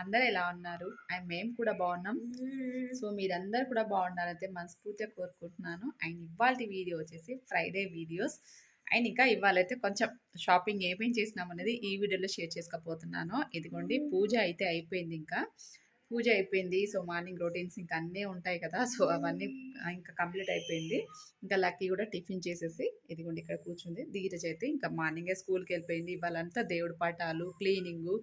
అందరు ఎలా ఉన్నారు? అండ్ మేము కూడా బాగున్నాం. సో మీరందరూ కూడా బాగున్నారైతే మనస్ఫూర్తిగా కోరుకుంటున్నాను. అండ్ ఇవాళ వీడియో వచ్చేసి ఫ్రైడే వీడియోస్ అండ్ ఇంకా ఇవాళైతే కొంచెం షాపింగ్ ఏమేం చేసినాం అనేది ఈ వీడియోలో షేర్ చేసుకోకపోతున్నాను ఇదిగోండి పూజ అయితే అయిపోయింది ఇంకా. పూజ అయిపోయింది. సో మార్నింగ్ రొటీన్స్ ఇంకా అన్నీ ఉంటాయి కదా. సో అవన్నీ ఇంకా కంప్లీట్ అయిపోయింది. ఇంకా లక్కీ కూడా టిఫిన్ చేసేసి ఇదిగోండి ఇక్కడ కూర్చుంది. ధీరజ్ అయితే ఇంకా మార్నింగే స్కూల్కి వెళ్ళిపోయింది. ఇవాళంతా దేవుడి పటాలు క్లీనింగు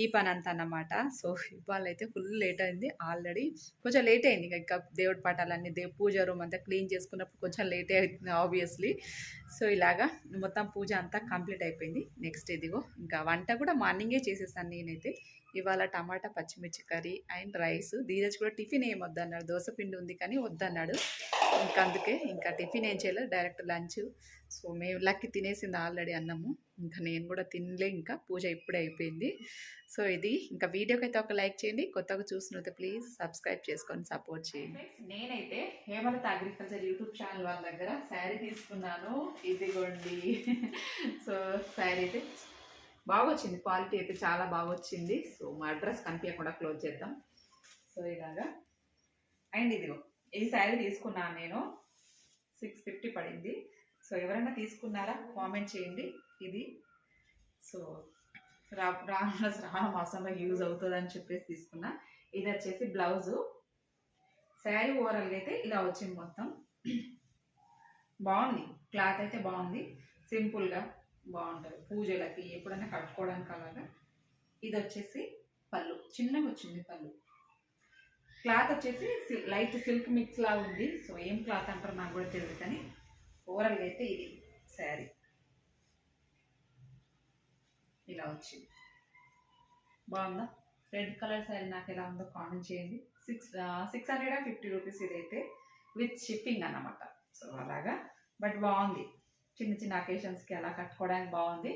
ఈ పని అంతా అన్నమాట సో ఇవాళ అయితే ఫుల్ లేట్ అయింది ఆల్రెడీ కొంచెం లేట్ అయింది ఇంకా ఇంకా దేవుడి పటాలన్నీ దేవు పూజ రూమ్ అంతా క్లీన్ చేసుకున్నప్పుడు కొంచెం లేట్ అవుతుంది ఆబ్వియస్లీ సో ఇలాగా మొత్తం పూజ అంతా కంప్లీట్ అయిపోయింది. నెక్స్ట్ ఇదిగో ఇంకా వంట కూడా మార్నింగే చేసేసాను నేనైతే. ఇవాళ టమాటా పచ్చిమిర్చి కర్రీ అండ్ రైస్. ధీరజ్ కూడా టిఫిన్ ఏం వద్దన్నాడు దోశ పిండి ఉంది కానీ వద్దన్నాడు. ఇంకా అందుకే ఇంకా టిఫిన్ ఏం చేయలేదు. Direct lunch. సో మేము లక్కి తినేసింది ఆల్రెడీ అన్నము. ఇంకా నేను కూడా తినలే ఇంకా. పూజ ఇప్పుడే అయిపోయింది. సో ఇది ఇంకా వీడియోకి అయితే ఒక లైక్ చేయండి. కొత్తగా చూసినైతే ప్లీజ్ సబ్స్క్రైబ్ చేసుకొని సపోర్ట్ చేయండి. నేనైతే హేమలత అగ్రికల్చర్ యూట్యూబ్ ఛానల్ వాళ్ళ దగ్గర శారీ తీసుకున్నాను. ఇదిగోండి. సో శారీ అయితే బాగా వచ్చింది క్వాలిటీ అయితే చాలా బాగా వచ్చింది సో మా అడ్రస్ కనిపించకుండా క్లోజ్ చేద్దాం. సో ఇలాగా. అండ్ ఇదిగో. ఈ శారీ తీసుకున్నాను నేను. సిక్స్ ఫిఫ్టీ పడింది. సో ఎవరైనా తీసుకున్నారా? కామెంట్ చేయండి. ఇది. సో రా రానున్న శ్రావణ మాసంలో యూజ్ అవుతుంది అని చెప్పేసి తీసుకున్నా. ఇది వచ్చేసి బ్లౌజు. శారీ ఓవరాల్గా అయితే ఇలా వచ్చింది మొత్తం. బాగుంది. క్లాత్ అయితే బాగుంది. సింపుల్గా బాగుంటుంది. పూజలకి ఎప్పుడైనా కట్టుకోవడానికి అలాగా. ఇది వచ్చేసి పళ్ళు. చిన్నగా వచ్చింది పళ్ళు. క్లాత్ వచ్చేసి లైట్ సిల్క్ మిక్స్ లా ఉంది. సో ఏం క్లాత్ అంటారో నాకు కూడా తెలియదు కానీ ఓవరాల్గా అయితే ఇది శారీ. ఇలా వచ్చింది. బాగుందా? రెడ్ కలర్ శారీ నాకు ఎలా ఉందో కామెంట్ చేయండి. Six six hundred and fifty rupees ఇదైతే విత్ షిప్పింగ్ అన్నమాట. సో అలాగా. బట్ బాగుంది. చిన్న చిన్న అకేషన్స్కి అలా కట్టుకోవడానికి బాగుంది.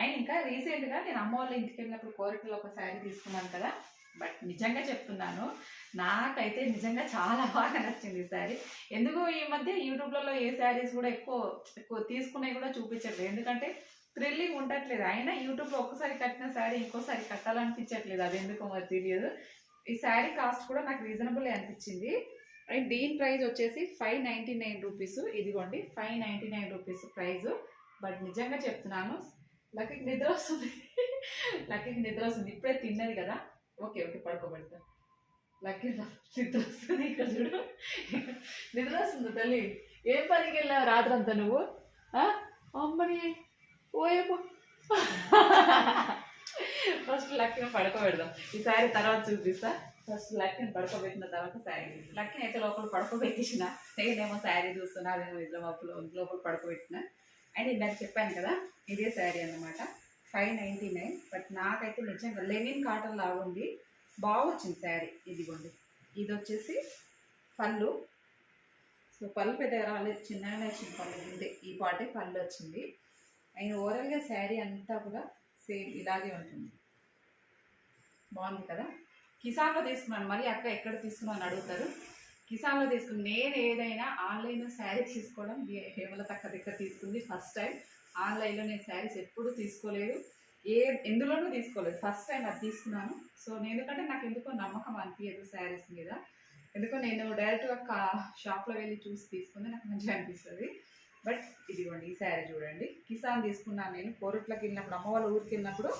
అండ్ ఇంకా రీసెంట్గా నేను అమ్మ వాళ్ళ ఇంటికి వెళ్ళినప్పుడు కోరికలో ఒక శారీ తీసుకున్నాను కదా. బట్ నిజంగా చెప్తున్నాను నాకైతే నిజంగా చాలా బాగా నచ్చింది ఈ శారీ. ఎందుకు ఈ మధ్య యూట్యూబ్లలో ఏ శారీస్ కూడా ఎక్కువ ఎక్కువ తీసుకునే కూడా చూపించట్లేదు. ఎందుకంటే థ్రిల్లింగ్ ఉండట్లేదు. అయినా యూట్యూబ్లో ఒక్కసారి కట్టిన శారీ ఇంకోసారి కట్టాలనిపించట్లేదు. అది ఎందుకో మరి తెలియదు. ఈ శారీ కాస్ట్ కూడా నాకు రీజనబుల్ అనిపించింది. అండ్ దీని ప్రైస్ వచ్చేసి ఫైవ్ నైంటీ నైన్ రూపీస్. ఇదిగోండి five ninety nine rupees price. But నిజంగా చెప్తున్నాను లక్కీకి నిద్ర వస్తుంది. లక్కీకి నిద్ర వస్తుంది. ఇప్పుడే తిన్నది కదా. ఓకే ఓకే పడుకోబెడతా లక్కీ నిద్ర వస్తుంది ఇక్కడ చూడు నిద్ర వస్తుంది తల్లి ఏం పనికి వెళ్ళావు రాత్రంతా నువ్వు అమ్మని ఓయమ్మ ఫస్ట్ లక్కీని పడుకోబెడదాం ఈ సారీ తర్వాత చూపిస్తా ఫస్ట్ లక్కీని పడుకోబెట్టిన తర్వాత శారీ లక్కీని అయితే లోపల పడుకోబెట్టేసిన నేనేమో శారీ చూస్తున్నా అదేమో ఇట్లా లోపల లోపల పడుకోబెట్టిన అండ్ ఇందాక చెప్పాను కదా ఇదే శారీ అన్నమాట ఫైవ్ నైంటీ నైన్ బట్ నాకైతే నిజంగా లెనిన్ కాటన్ లాగా ఉంది. బాగా వచ్చింది శారీ. ఇదిగోండి. ఇది వచ్చేసి పళ్ళు. సో పళ్ళు పెద్ద రాలేదు చిన్నగానే వచ్చింది పళ్ళు ఉంది. ఈ పాటే పళ్ళు వచ్చింది. అండ్ ఓవరాల్గా శారీ అంతా కూడా సేమ్ ఇలాగే ఉంటుంది. బాగుంది కదా? కిసాన్లో తీసుకున్నాను. మళ్ళీ అక్క ఎక్కడ తీసుకున్నాను అడుగుతారు. కిసాన్లో తీసుకుని నేను ఏదైనా ఆన్లైన్ శారీ తీసుకోవడం హేమలత అక్క దగ్గర తీసుకుంది ఫస్ట్ టైం. ఆన్లైన్లో నేను శారీస్ ఎప్పుడూ తీసుకోలేదు. ఏ ఎందులోనూ తీసుకోలేదు. ఫస్ట్ టైం అది తీసుకున్నాను. సో నేను ఎందుకంటే నాకు ఎందుకో నమ్మకం అనిపించదు శారీస్ మీద. ఎందుకో నేను డైరెక్ట్గా కా షాప్లో వెళ్ళి చూసి తీసుకుంది నాకు మంచిగా అనిపిస్తుంది. బట్ ఇదిగోండి ఈ శారీ చూడండి. కిసాన్ తీసుకున్నాను నేను. కోరుట్లకి వెళ్ళినప్పుడు అమ్మ వాళ్ళ ఊరికి వెళ్ళినప్పుడు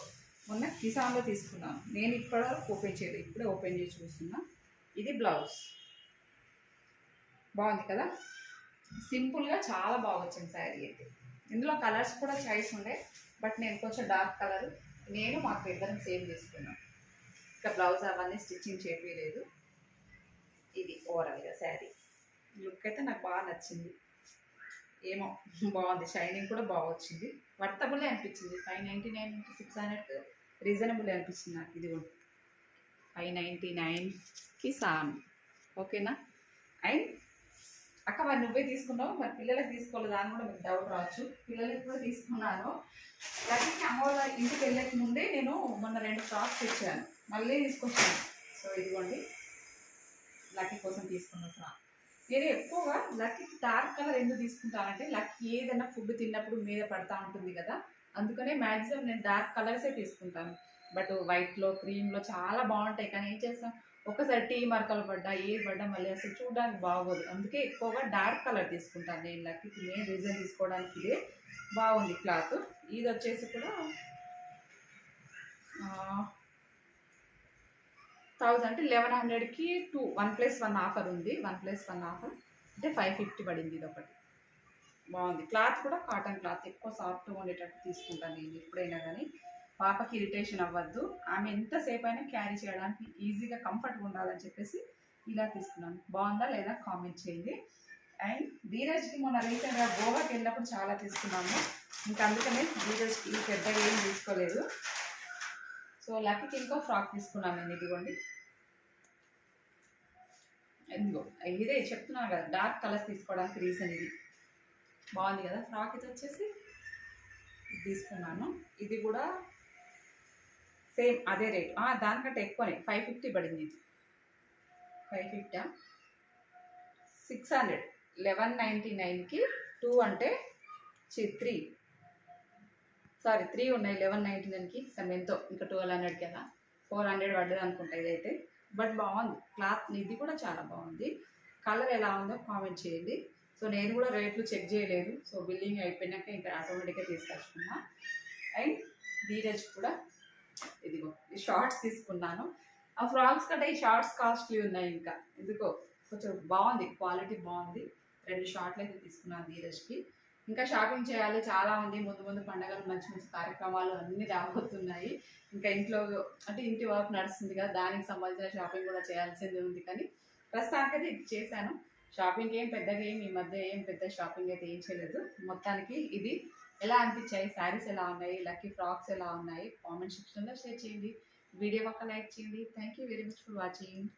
మొన్న కిసాన్లో తీసుకున్నాను. నేను ఇక్కడ ఓపెన్ చేయలేదు. ఇప్పుడే ఓపెన్ చేసి చూస్తున్నా. ఇది బ్లౌజ్ బాగుంది కదా? సింపుల్గా చాలా బాగా వచ్చింది శారీ అయితే. ఇందులో కలర్స్ కూడా చాయిస్ ఉండే బట్ నేను కొంచెం డార్క్ కలర్ నేను మాకు ఇద్దరం సేమ్ చేసుకున్నాను ఇంకా బ్లౌజ్ అవన్నీ స్టిచ్చింగ్ చేయలేదు ఇది ఓవరాల్గా శారీ లుక్ అయితే నాకు బాగా నచ్చింది. ఏమో బాగుంది. షైనింగ్ కూడా బాగా వచ్చింది. వర్తబుల్ అనిపించింది. Five ninety nine into six hundred reasonable అనిపించింది నాకు. ఇది కూడా ఫైవ్ నైంటీ నైన్కి సాన్ ఓకేనా అండ్ అక్క మరి నువ్వే తీసుకున్నావు మరి పిల్లలకి తీసుకోలేదు అని కూడా మీకు డౌట్ రావచ్చు. పిల్లలకి కూడా తీసుకున్నాను. లక్కీకి అమ్మ వాళ్ళ ఇంటికి వెళ్ళక ముందే నేను మొన్న రెండు ఫ్రాక్స్ తెచ్చాను. మళ్ళీ తీసుకొచ్చాను. సో ఇదిగోండి. లక్కీ కోసం తీసుకున్న ఫ్రాక్ నేను ఎక్కువగా లక్కీ డార్క్ కలర్ ఎందుకు తీసుకుంటానంటే లక్కీ ఏదైనా ఫుడ్ తిన్నప్పుడు మీద పడతా ఉంటుంది కదా. అందుకనే మ్యాక్సిమం నేను డార్క్ కలర్సే తీసుకుంటాను. బట్ వైట్లో క్రీమ్లో చాలా బాగుంటాయి. కానీ ఏం చేస్తాం? ఒకసారి టీ మరకలు పడ్డా ఏది పడ్డా మళ్ళీ అసలు చూడడానికి బాగోదు. అందుకే ఎక్కువగా డార్క్ కలర్ తీసుకుంటాను నేను లక్కీకి మెయిన్ రీజన్ తీసుకోవడానికి ఇదే బాగుంది క్లాత్. ఇది వచ్చేసి కూడా థౌజండ్ అంటే లెవెన్ హండ్రెడ్కి two one plus one offer ఉంది. వన్ ప్లస్ వన్ ఆఫర్ అంటే ఫైవ్ ఫిఫ్టీ పడింది ఇది ఒకటి బాగుంది. క్లాత్ కూడా కాటన్ క్లాత్ ఎక్కువ సాఫ్ట్గా ఉండేటట్టు తీసుకుంటాను నేను ఎప్పుడైనా కానీ. పాపకి ఇరిటేషన్ అవ్వద్దు. ఆమె ఎంతసేపు అయినా క్యారీ చేయడానికి ఈజీగా కంఫర్ట్గా ఉండాలని చెప్పేసి ఇలా తీసుకున్నాను. బాగుందా లేదా కామెంట్ చేయండి. అండ్ ధీరజ్కి మొన్న రీసెంట్గా గోవాకి వెళ్ళినప్పుడు చాలా తీసుకున్నాము ఇంకా అందుకనే ధీరజ్కి పెద్దగా ఏం తీసుకోలేదు. సో లక్కీకి ఇంకో ఫ్రాక్ తీసుకున్నాను నేను ఇదిగోండి. ఎందుకో ఇదే చెప్తున్నాను కదా డార్క్ కలర్స్ తీసుకోవడానికి రీజన్ ఇది. బాగుంది కదా ఫ్రాక్ ఇది వచ్చేసి? తీసుకున్నాను. ఇది కూడా సేమ్ అదే రేట్. దానికంటే ఎక్కువనే. ఫైవ్ ఫిఫ్టీ పడింది ఇది. Five fifty six hundred. Eleven ninety నైన్కి టూ అంటే త్రీ. సారీ త్రీ ఉన్నాయి లెవెన్ నైంటీ నైన్కి. సమ్ ఎంతో. ఇంకా ట్వెల్వ్ హండ్రెడ్కి కదా ఫోర్ హండ్రెడ్ పడ్డది అనుకుంటా ఇదైతే. బట్ బాగుంది. క్లాత్ ఇది కూడా చాలా బాగుంది. కలర్ ఎలా ఉందో కామెంట్ చేయండి. సో నేను కూడా రేట్లు చెక్ చేయలేదు. సో బిల్లింగ్ అయిపోయినాక ఇంకా ఆటోమేటిక్గా తీసుకొచ్చుకున్నా. అండ్ ధీరజ్ కూడా ఇదిగో ఈ షార్ట్స్ తీసుకున్నాను. ఆ ఫ్రాక్స్ కంటే ఈ షార్ట్స్ కాస్ట్లీ ఉన్నాయి ఇంకా. ఎందుకో కొంచెం బాగుంది క్వాలిటీ బాగుంది. రెండు షార్ట్లు అయితే తీసుకున్నాను ధీరజ్కి. ఇంకా షాపింగ్ చేయాలి చాలా ఉంది. ముందు ముందు పండగలు మంచి మంచి కార్యక్రమాలు అన్నీ రాబోతున్నాయి. ఇంకా ఇంట్లో అంటే ఇంటి వర్క్ నడుస్తుంది కదా దానికి సంబంధించిన షాపింగ్ కూడా చేయాల్సింది ఉంది కానీ ప్రస్తుతానికైతే ఇది చేశాను. షాపింగ్ ఏం పెద్దగా ఏం ఈ మధ్య ఏం పెద్ద షాపింగ్ అయితే ఏం చేయలేదు. మొత్తానికి ఇది ఎలా అనిపించాయి? శారీస్ ఎలా ఉన్నాయి? లక్కీ ఫ్రాక్స్ ఎలా ఉన్నాయి? కామెంట్ సెక్షన్లో షేర్ చేయండి. వీడియో పక్క లైక్ చేయండి. Thank you very much for watching.